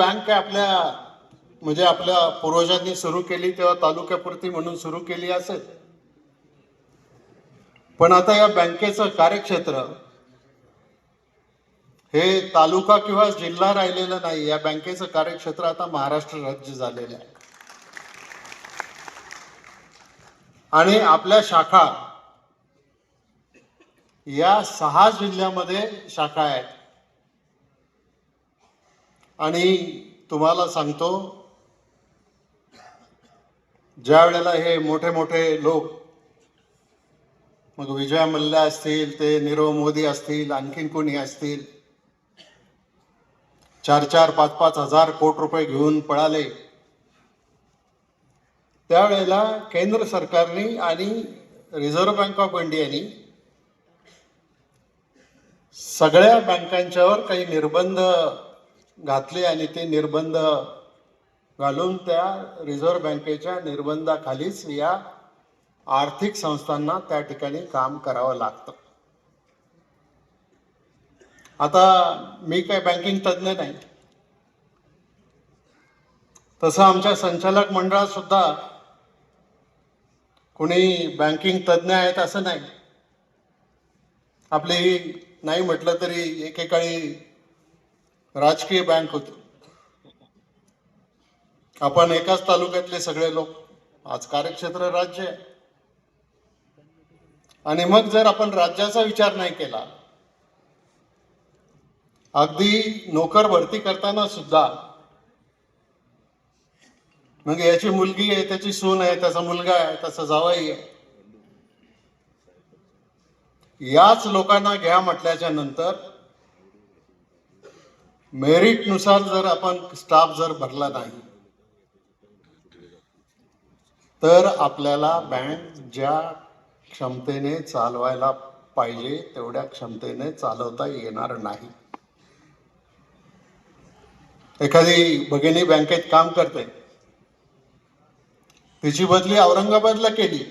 Bank काय आपल्या म्हणजे आपल्या पूर्वजांनी सुरू केली तेव्हा तालुक्यापुरती म्हणून सुरू केली असेल. पण आता या बँकेचं कार्यक्षेत्र हे तालुका किंवा जिल्हा राहिलेलं नाही या बँकेचं कार्यक्षेत्र आता महाराष्ट्र राज्य झालेलं आहे. आणि आपल्या शाखा या सहा जिल्ह्यामध्ये शाखा आहेत. आणि तुम्हाला सांगतो ज्या वेळेला हे मोठे मोठे लोक मग विजय मल्ल्या असतील ते नीरव मोदी असतील आणखीन कोणी असतील चार चार पाच पाच हजार कोट रुपये घेऊन पळाले त्यावेळेला केंद्र सरकारने आणि रिझर्व्ह बँक ऑफ इंडियानी सगळ्या बँकांच्यावर काही निर्बंध घातले आणि ते निर्बंध घालून त्या रिझर्व्ह बँकेच्या निर्बंधाखालीच या आर्थिक संस्थांना त्या ठिकाणी काम करावं लागतं. आता मी काय बँकिंग तज्ज्ञ नाही. तसं आमच्या संचालक मंडळात सुद्धा कुणी बँकिंग तज्ज्ञ आहेत असं नाही. आपली नाही म्हटलं तरी एकेकाळी राजकीय बँक होती. आपण एकाच तालुक्यातले सगळे लोक. आज कार्यक्षेत्र राज्य आहे. आणि मग जर आपण राज्याचा विचार नाही केला अगदी नोकर भरती करताना सुद्धा मग याची मुलगी आहे त्याची सून आहे त्याचा मुलगा आहे त्याचा जावाई आहे. याच लोकांना घ्या म्हटल्याच्या नंतर मेरिटनुसार जर आपण स्टाफ जर भरला नाही तर आपल्याला बँक ज्या क्षमतेने चालवायला पाहिजे तेवढ्या क्षमतेने चालवता येणार नाही. एखादी भगिनी बँकेत काम करते. तिची बदली औरंगाबादला केली.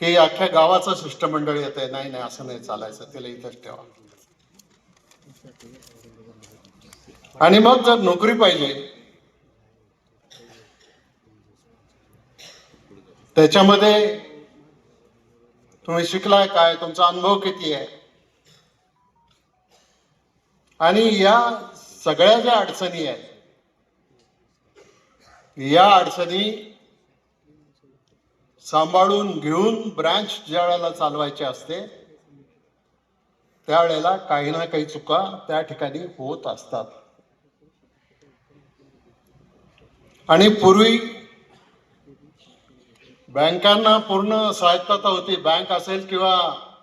की अख्ख्या गावाचं शिष्टमंडळ येते नाही नाही असं नाही चालायचं तिला इथंच ठेवा. आणि मग जर नोकरी पाहिजे त्याच्यामध्ये तुम्ही शिकलाय काय तुमचा अनुभव किती आहे? आणि या सगळ्या ज्या अडचणी आहेत या अडचणी सांभाळून घेऊन ब्रँच ज्या वेळेला चालवायची असते त्यावेळेला काही ना काही चुका त्या ठिकाणी होत असतात. आणि पूर्वी बँकांना पूर्ण स्वायत्तता होती. बँक असेल किंवा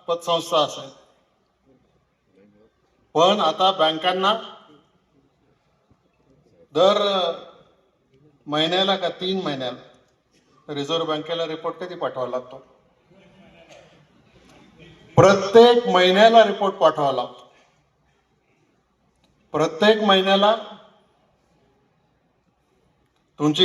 पतसंस्था असेल. पण आता बँकांना दर महिन्याला का तीन महिन्याला रिझर्व्ह बँकेला रिपोर्ट कधी पाठवावा लागतो? प्रत्येक महिन्याला रिपोर्ट पाठवावा लागतो. प्रत्येक महिन्याला तुमची